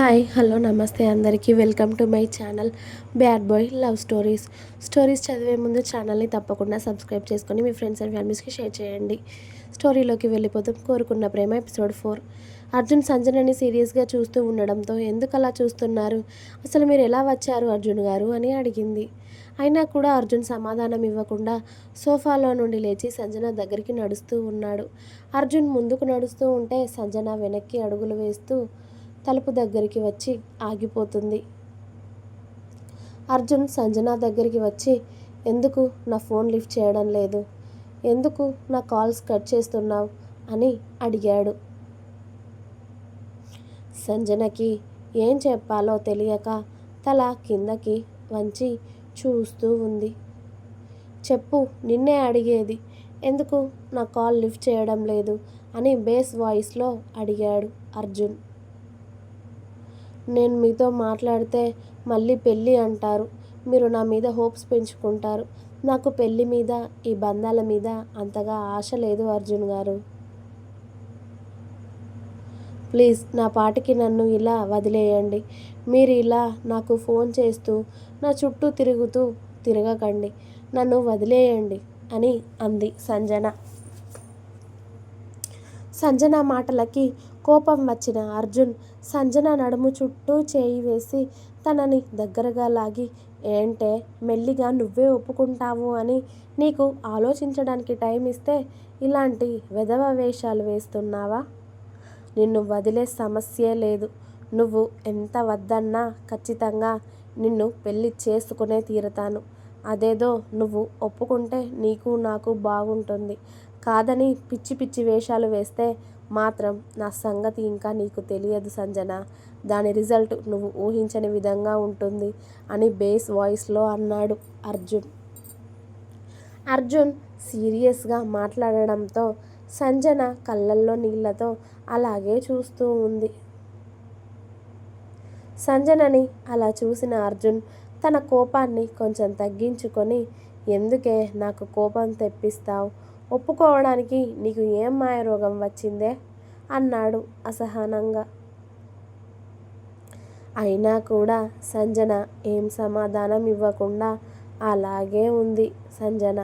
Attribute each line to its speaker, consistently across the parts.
Speaker 1: Hi hello నమస్తే అందరికీ. Welcome to my channel bad boy love stories. Stories చదివే ముందు ఛానల్ని తప్పకుండా సబ్స్క్రైబ్ చేసుకొని మీ ఫ్రెండ్స్ అండ్ ఫ్యామిలీస్కి షేర్ చేయండి. స్టోరీలోకి వెళ్ళిపోతాం కోరుకున్న ప్రేమ ఎపిసోడ్ ఫోర్. అర్జున్ సంజనని సీరియస్గా చూస్తూ ఉండడంతో ఎందుకు అలా చూస్తున్నారు? అసలు మీరు ఎలా వచ్చారు అర్జున్ గారు అని అడిగింది. అయినా కూడా అర్జున్ సమాధానం ఇవ్వకుండా సోఫాలో నుండి లేచి సంజన దగ్గరికి నడుస్తూ ఉన్నాడు. అర్జున్ ముందుకు నడుస్తూ ఉంటే సంజన వెనక్కి అడుగులు వేస్తూ తలుపు దగ్గరికి వచ్చి ఆగిపోతుంది. అర్జున్ సంజన దగ్గరికి వచ్చి ఎందుకు నా ఫోన్ లిఫ్ట్ చేయడం లేదు? ఎందుకు నా కాల్స్ కట్ చేస్తున్నావు? అని అడిగాడు. సంజనకి ఏం చెప్పాలో తెలియక తల కిందకి వంచి చూస్తూ ఉంది. చెప్పు నిన్నే అడిగేది. ఎందుకు నా కాల్ లిఫ్ట్ చేయడం లేదు? అని బేస్ వాయిస్లో అడిగాడు అర్జున్. నేను మీతో మాట్లాడితే మళ్ళీ పెళ్ళి అంటారు. మీరు నా మీద హోప్స్ పెంచుకుంటారు. నాకు పెళ్ళి మీద ఈ బంధాల మీద అంతగా ఆశ లేదు అర్జున్ గారు. ప్లీజ్ నా పాటికి నన్ను ఇలా వదిలేయండి. మీరు ఇలా నాకు ఫోన్ చేస్తూ నా చుట్టూ తిరుగుతూ తిరగకండి. నన్ను వదిలేయండి అని అంది సంజన. సంజన మాటలకి కోపం వచ్చిన అర్జున్ సంజన నడుము చుట్టూ చేయి వేసి తనని దగ్గరగా లాగి ఏంటే మెల్లిగా నువ్వే ఒప్పుకుంటావు అని నీకు ఆలోచించడానికి టైం ఇస్తే ఇలాంటి వెధవ వేషాలు వేస్తున్నావా? నిన్ను వదిలే సమస్యే లేదు. నువ్వు ఎంత వద్దన్నా ఖచ్చితంగా నిన్ను పెళ్ళి చేసుకునే తీరతాను. అదేదో నువ్వు ఒప్పుకుంటే నీకు నాకు బాగుంటుంది. కాదని పిచ్చి పిచ్చి వేషాలు వేస్తే మాత్రం నా సంగతి ఇంకా నీకు తెలియదు సంజన. దాని రిజల్ట్ నువ్వు ఊహించని విధంగా ఉంటుంది అని బేస్ వాయిస్లో అన్నాడు అర్జున్. అర్జున్ సీరియస్గా మాట్లాడడంతో సంజన కళ్ళల్లో నీళ్ళతో అలాగే చూస్తూ ఉంది. సంజనని అలా చూసిన అర్జున్ తన కోపాన్ని కొంచెం తగ్గించుకొని ఎందుకే నాకు కోపం తెప్పిస్తావు? ఒప్పుకోవడానికి నీకు ఏం మాయరోగం వచ్చిందే? అన్నాడు అసహనంగా. అయినా కూడా సంజన ఏం సమాధానం ఇవ్వకుండా అలాగే ఉంది సంజన.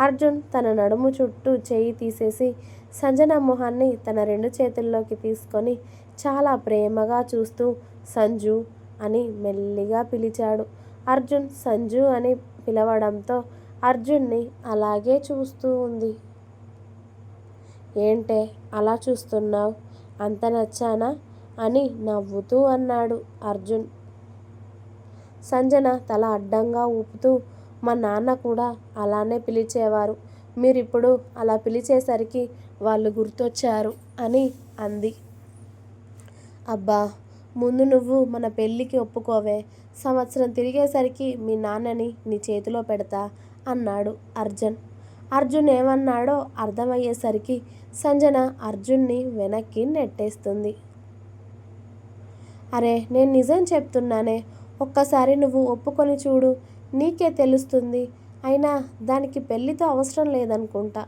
Speaker 1: అర్జున్ తన నడుము చుట్టూ చేయి తీసేసి సంజన మొహాన్ని తన రెండు చేతుల్లోకి తీసుకొని చాలా ప్రేమగా చూస్తూ సంజు అని మెల్లిగా పిలిచాడు. అర్జున్ సంజు అని పిలవడంతో అర్జున్ని అలాగే చూస్తూ ఉంది. ఏంటే అలా చూస్తున్నావు? అంత నచ్చానా? అని నవ్వుతూ అన్నాడు అర్జున్. సంజన తల అడ్డంగా ఊపుతూ మా నాన్న కూడా అలానే పిలిచేవారు. మీరిప్పుడు అలా పిలిచేసరికి వాళ్ళు గుర్తొచ్చారు అని అంది. అబ్బా ముందు నువ్వు మన పెళ్ళికి ఒప్పుకోవే. సంవత్సరం తిరిగేసరికి మీ నాన్నని నీ చేతిలో పెడతా. అన్నాడు అర్జున్. అర్జున్ ఏమన్నాడో అర్థమయ్యేసరికి సంజన అర్జున్ని వెనక్కి నెట్టేస్తుంది. అరే నేను నిజం చెప్తున్నానే ఒక్కసారి నువ్వు ఒప్పుకొని చూడు నీకే తెలుస్తుంది. అయినా దానికి పెళ్ళితో అవసరం లేదనుకుంటా.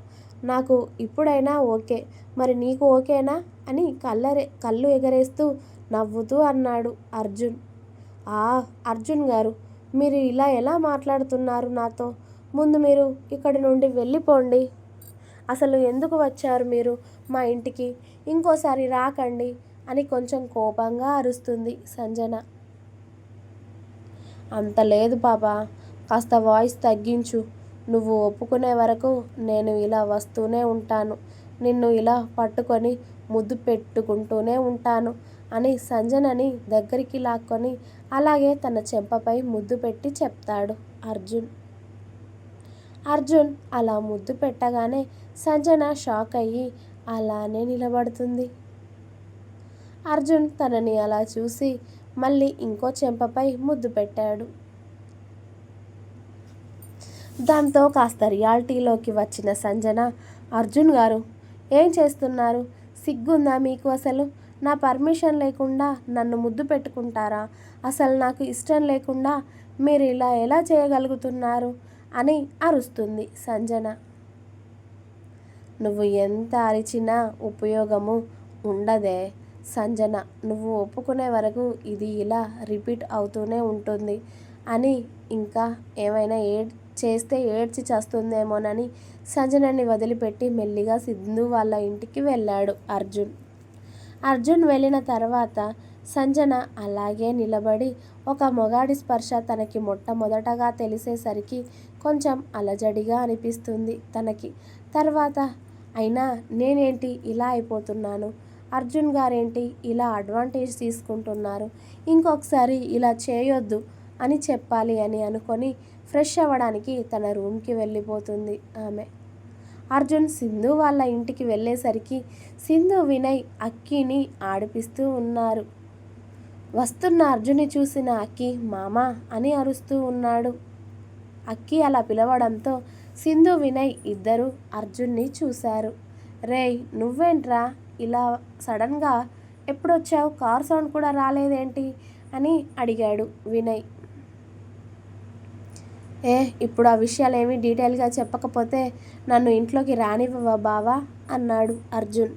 Speaker 1: నాకు ఇప్పుడైనా ఓకే మరి నీకు ఓకేనా అని కళ్ళరే కళ్ళు ఎగరేస్తూ నవ్వుతూ అన్నాడు అర్జున్. ఆ అర్జున్ గారు మీరు ఇలా ఎలా మాట్లాడుతున్నారు నాతో? ముందు మీరు ఇక్కడ నుండి వెళ్ళిపోండి. అసలు ఎందుకు వచ్చారు మీరు మా ఇంటికి? ఇంకోసారి రాకండి అని కొంచెం కోపంగా అరుస్తుంది సంజన. అంత లేదు పాప కాస్త వాయిస్ తగ్గించు. నువ్వు ఒప్పుకునే వరకు నేను ఇలా వస్తూనే ఉంటాను. నిన్ను ఇలా పట్టుకొని ముద్దు పెట్టుకుంటూనే ఉంటాను అని సంజనని దగ్గరికి లాక్కొని అలాగే తన చెంపపై ముద్దు పెట్టి చెప్తాడు అర్జున్. అర్జున్ అలా ముద్దు పెట్టగానే సంజన షాక్ అయ్యి అలానే నిలబడుతుంది. అర్జున్ తనని అలా చూసి మళ్ళీ ఇంకో చెంపపై ముద్దు పెట్టాడు. దాంతో కాస్త రియాలిటీలోకి వచ్చిన సంజన అర్జున్ గారు ఏం చేస్తున్నారు? సిగ్గుందా మీకు అసలు? నా పర్మిషన్ లేకుండా నన్ను ముద్దు పెట్టుకుంటారా? అసలు నాకు ఇష్టం లేకుండా మీరు ఇలా ఎలా చేయగలుగుతున్నారు? అని అరుస్తుంది సంజన. నువ్వు ఎంత అరిచినా ఉపయోగము ఉండదే సంజన. నువ్వు ఒప్పుకునే వరకు ఇది ఇలా రిపీట్ అవుతూనే ఉంటుంది. అని ఇంకా ఏమైనా ఏడ్ చేస్తే ఏడ్చి చేస్తుందేమోనని సంజనని వదిలిపెట్టి మెల్లిగా సింధు వాళ్ళ ఇంటికి వెళ్ళాడు అర్జున్. అర్జున్ వెళ్ళిన తర్వాత సంజన అలాగే నిలబడి ఒక మొగాడి స్పర్శ తనకి మొట్టమొదటగా తెలిసేసరికి కొంచెం అలజడిగా అనిపిస్తుంది తనకి. తర్వాత అయినా నేనేంటి ఇలా అయిపోతున్నాను? అర్జున్ గారేంటి ఇలా అడ్వాంటేజ్ తీసుకుంటున్నారు? ఇంకొకసారి ఇలా చేయొద్దు అని చెప్పాలి అని అనుకొని ఫ్రెష్ అవ్వడానికి తన రూమ్కి వెళ్ళిపోతుంది ఆమె. అర్జున్ సింధు వాళ్ళ ఇంటికి వెళ్ళేసరికి సింధు వినయ్ అక్కిని ఆడిపిస్తూ ఉన్నారు. వస్తున్న అర్జున్ని చూసిన అక్కి మామ అని అరుస్తూ ఉన్నాడు. అక్కి అలా పిలవడంతో సింధు వినయ్ ఇద్దరు అర్జున్ని చూశారు. రేయ్ నువ్వేంట్రా? ఇలా సడన్గా ఎప్పుడొచ్చావు? కార్ సౌండ్ కూడా రాలేదేంటి? అని అడిగాడు వినయ్. ఏ ఇప్పుడు ఆ విషయాలు ఏమీ డీటెయిల్గా చెప్పకపోతే నన్ను ఇంట్లోకి రానివ్వవా బావా? అన్నాడు అర్జున్.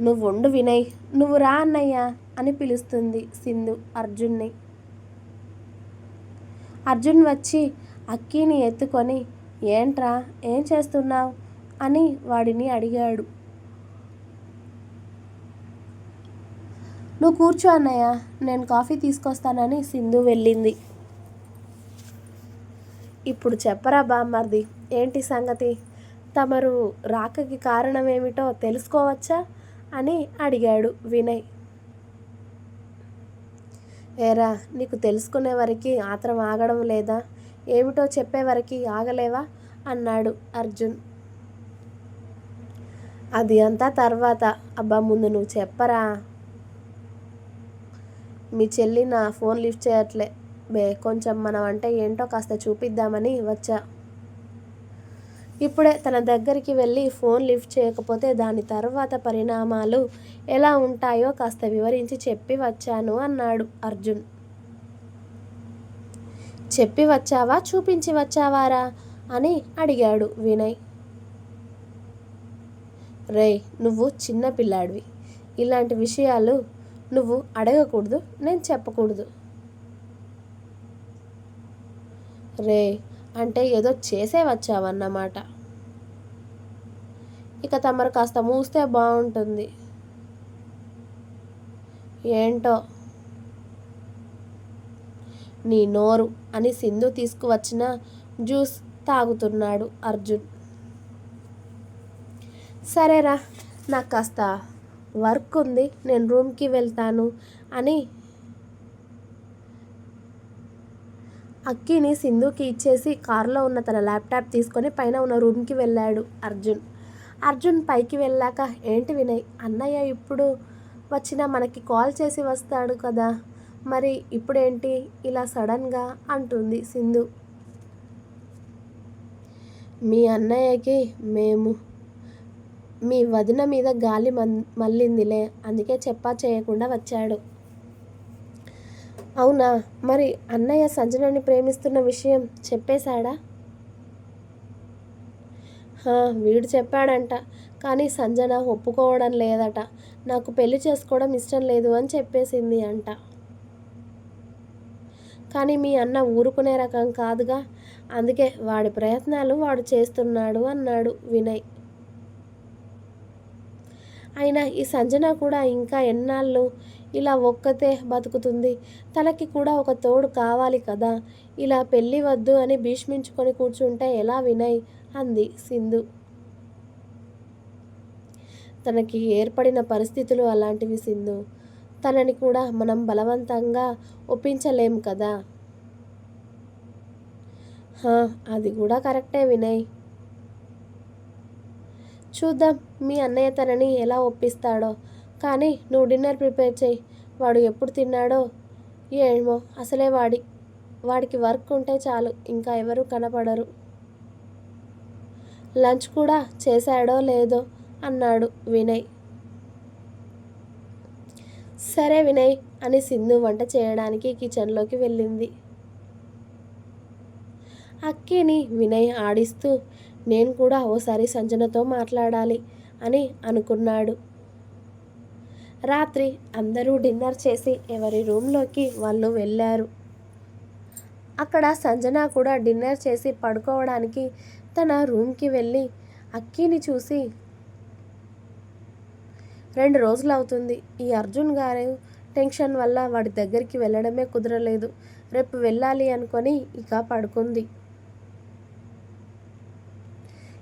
Speaker 1: నువ్వు ఉండు వినయ్ నువ్వు రా అన్నయ్య అని పిలుస్తుంది సింధు అర్జున్ని. అర్జున్ వచ్చి అక్కీని ఎత్తుకొని ఏంట్రా ఏం చేస్తున్నావు? అని వాడిని అడిగాడు. నువ్వు కూర్చో అన్నయ్య నేను కాఫీ తీసుకొస్తానని సింధు వెళ్ళింది. ఇప్పుడు చెప్పరా బామ్మర్ది ఏంటి సంగతి? తమరు రాకకి కారణం ఏమిటో తెలుసుకోవచ్చా? అని అడిగాడు వినయ్. ఏరా నీకు తెలుసుకునే వరకు ఆత్రం ఆగడం లేదా? ఏమిటో చెప్పే వరకు ఆగలేవా? అన్నాడు అర్జున్. అది అంతా తర్వాత. అబ్బా ముందు నువ్వు చెప్పరా? మీ చెల్లి నా ఫోన్ లిఫ్ట్ చేయట్లే. బే కొంచెం మనం అంటే ఏంటో కాస్త చూపిద్దామని వచ్చా. ఇప్పుడే తన దగ్గరికి వెళ్ళి ఫోన్ లిఫ్ట్ చేయకపోతే దాని తర్వాత పరిణామాలు ఎలా ఉంటాయో కాస్త వివరించి చెప్పి వచ్చాను అన్నాడు అర్జున్. చెప్పి వచ్చావా? చూపించి వచ్చావారా? అని అడిగాడు వినయ్. రేయ్ నువ్వు చిన్న పిల్లాడివి. ఇలాంటి విషయాలు నువ్వు అడగకూడదు నేను చెప్పకూడదు. రే అంటే ఏదో చేసే వచ్చావన్నమాట. ఇక తమరు కాస్త మూస్తే బాగుంటుంది ఏంటో? నీ నోరు అని సింధు తీసుకువచ్చిన జ్యూస్ తాగుతున్నాడు అర్జున్. సరేరా నాకు కాస్త వర్క్ ఉంది నేను రూమ్కి వెళ్తాను అని అక్కిని సింధుకి ఇచ్చేసి కారులో ఉన్న తన ల్యాప్టాప్ తీసుకొని పైన ఉన్న రూమ్కి వెళ్ళాడు అర్జున్. అర్జున్ పైకి వెళ్ళాక ఏంటి వినయ్ అన్నయ్య ఇప్పుడు వచ్చినా మనకి కాల్ చేసి వస్తాడు కదా మరి ఇప్పుడేంటి ఇలా సడన్గా? అంటుంది సింధు. మీ అన్నయ్యకి మేము మీ వదిన మీద గాలి మళ్ళిందిలే అందుకే చెప్పా చేయకుండా వచ్చాడు. అవునా? మరి అన్నయ్య సంజనని ప్రేమిస్తున్న విషయం చెప్పేశాడా? వీడు చెప్పాడంట. కానీ సంజన ఒప్పుకోవడం లేదట. నాకు పెళ్ళి చేసుకోవడం ఇష్టం లేదు అని చెప్పేసింది అంట. కానీ మీ అన్న ఊరుకునే రకం కాదుగా. అందుకే వాడి ప్రయత్నాలు వాడు చేస్తున్నాడు అన్నాడు వినయ్. అయినా ఈ సంజన కూడా ఇంకా ఎన్నాళ్ళు ఇలా ఒక్కతే బతుకుతుంది. తనకి కూడా ఒక తోడు కావాలి కదా. ఇలా పెళ్ళి వద్దు అని భీష్మించుకొని కూర్చుంటే ఎలా వినయ్? అంది సింధు. తనకి ఏర్పడిన పరిస్థితులు అలాంటివి సింధు. తనని కూడా మనం బలవంతంగా ఒప్పించలేం కదా. అది కూడా కరెక్టే వినయ్. చూద్దాం మీ అన్నయ్య తనని ఎలా ఒప్పిస్తాడో. కానీ నువ్వు డిన్నర్ ప్రిపేర్ చేయి. వాడు ఎప్పుడు తిన్నాడో ఏమో. అసలే వాడి వాడికి వర్క్ ఉంటే చాలు ఇంకా ఎవరు కనపడరు. లంచ్ కూడా చేశాడో లేదో అన్నాడు వినయ్. సరే వినయ్ అని సింధు వంట చేయడానికి కిచెన్లోకి వెళ్ళింది. అక్కిని వినయ్ ఆడిస్తూ నేను కూడా ఓసారి సంజనతో మాట్లాడాలి అని అనుకున్నాడు. రాత్రి అందరూ డిన్నర్ చేసి ఎవరి రూమ్లోకి వాళ్ళు వెళ్ళారు. అక్కడ సంజన కూడా డిన్నర్ చేసి పడుకోవడానికి తన రూమ్కి వెళ్ళి అక్కిని చూసి రెండు రోజులు అవుతుంది. ఈ అర్జున్ గారు టెన్షన్ వల్ల వాడి దగ్గరికి వెళ్ళడమే కుదరలేదు. రేపు వెళ్ళాలి అనుకొని ఇక పడుకుంది.